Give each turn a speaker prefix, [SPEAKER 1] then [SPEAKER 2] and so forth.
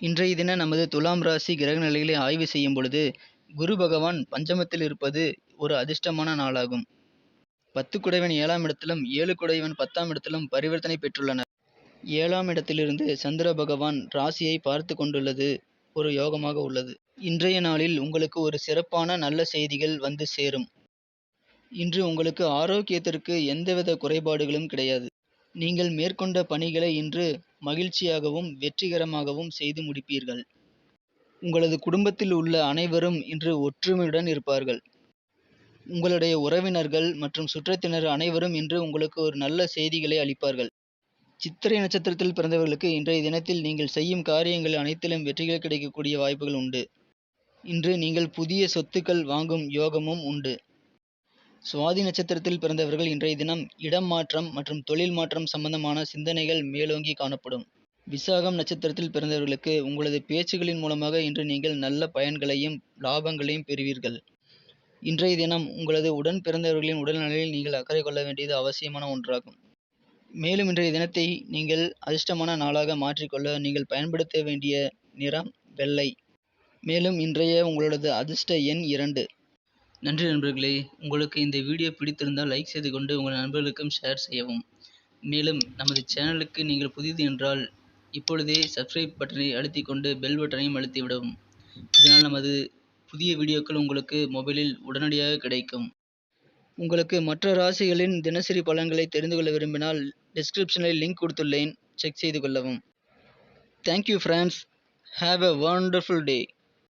[SPEAKER 1] இன்றைய தின நமது துலாம் ராசி கிரக நிலைகளை ஆய்வு செய்யும் பொழுது குரு பகவான் பஞ்சமத்தில் இருப்பது ஒரு அதிர்ஷ்டமான நாளாகும். பத்து குடைவன் ஏழாம் இடத்திலும் ஏழு குடைவன் பத்தாம் இடத்திலும் பரிவர்த்தனை பெற்றுள்ளனர். ஏழாம் இடத்திலிருந்து சந்திர பகவான் ராசியை பார்த்து கொண்டுள்ளது ஒரு யோகமாக உள்ளது. இன்றைய நாளில் உங்களுக்கு ஒரு சிறப்பான நல்ல செய்திகள் வந்து சேரும். இன்று உங்களுக்கு ஆரோக்கியத்திற்கு எந்தவித குறைபாடுகளும் கிடையாது. நீங்கள் மேற்கொண்ட பணிகளை இன்று மகிழ்ச்சியாகவும் வெற்றிகரமாகவும் செய்து முடிப்பீர்கள். உங்களது குடும்பத்தில் உள்ள அனைவரும் இன்று ஒற்றுமையுடன் இருப்பார்கள். உங்களுடைய உறவினர்கள் மற்றும் சுற்றத்தினர் அனைவரும் இன்று உங்களுக்கு ஒரு நல்ல செய்திகளை அளிப்பார்கள். சித்திரை நட்சத்திரத்தில் பிறந்தவர்களுக்கு இன்றைய தினத்தில் நீங்கள் செய்யும் காரியங்கள் அனைத்திலும் வெற்றிகள் கிடைக்கக்கூடிய வாய்ப்புகள் உண்டு. இன்று நீங்கள் புதிய சொத்துக்கள் வாங்கும் யோகமும் உண்டு. சுவாதி நட்சத்திரத்தில் பிறந்தவர்கள் இன்றைய தினம் இடம் மாற்றம் மற்றும் தொழில் மாற்றம் சம்பந்தமான சிந்தனைகள் மேலோங்கி காணப்படும். விசாகம் நட்சத்திரத்தில் பிறந்தவர்களுக்கு உங்களது பேச்சுகளின் மூலமாக இன்று நீங்கள் நல்ல பயன்களையும் லாபங்களையும் பெறுவீர்கள். இன்றைய தினம் உங்களது உடன் பிறந்தவர்களின் உடல்நலையில் நீங்கள் அக்கறை கொள்ள வேண்டியது அவசியமான ஒன்றாகும். மேலும் இன்றைய தினத்தை நீங்கள் அதிர்ஷ்டமான நாளாக மாற்றிக்கொள்ள நீங்கள் பயன்படுத்த வேண்டிய நிறம் வெள்ளை. மேலும் இன்றைய உங்களது அதிர்ஷ்ட எண் இரண்டு. நன்றி நண்பர்களே. உங்களுக்கு இந்த வீடியோ பிடித்திருந்தால் லைக் செய்து கொண்டு உங்கள் நண்பர்களுக்கும் ஷேர் செய்யவும். மேலும் நமது சேனலுக்கு நீங்கள் புதிது என்றால் இப்பொழுதே சப்ஸ்கிரைப் பட்டனை அழுத்தி கொண்டு பெல் பட்டனையும் அழுத்தி விடவும். இதனால் நமது புதிய வீடியோக்கள் உங்களுக்கு மொபைலில் உடனடியாக கிடைக்கும். உங்களுக்கு மற்ற ராசிகளின் தினசரி பலன்களை தெரிந்து கொள்ள விரும்பினால் டிஸ்கிரிப்ஷனில் லிங்க் கொடுத்துள்ளேன். செக் செய்து கொள்ளவும். Thank you friends have a wonderful day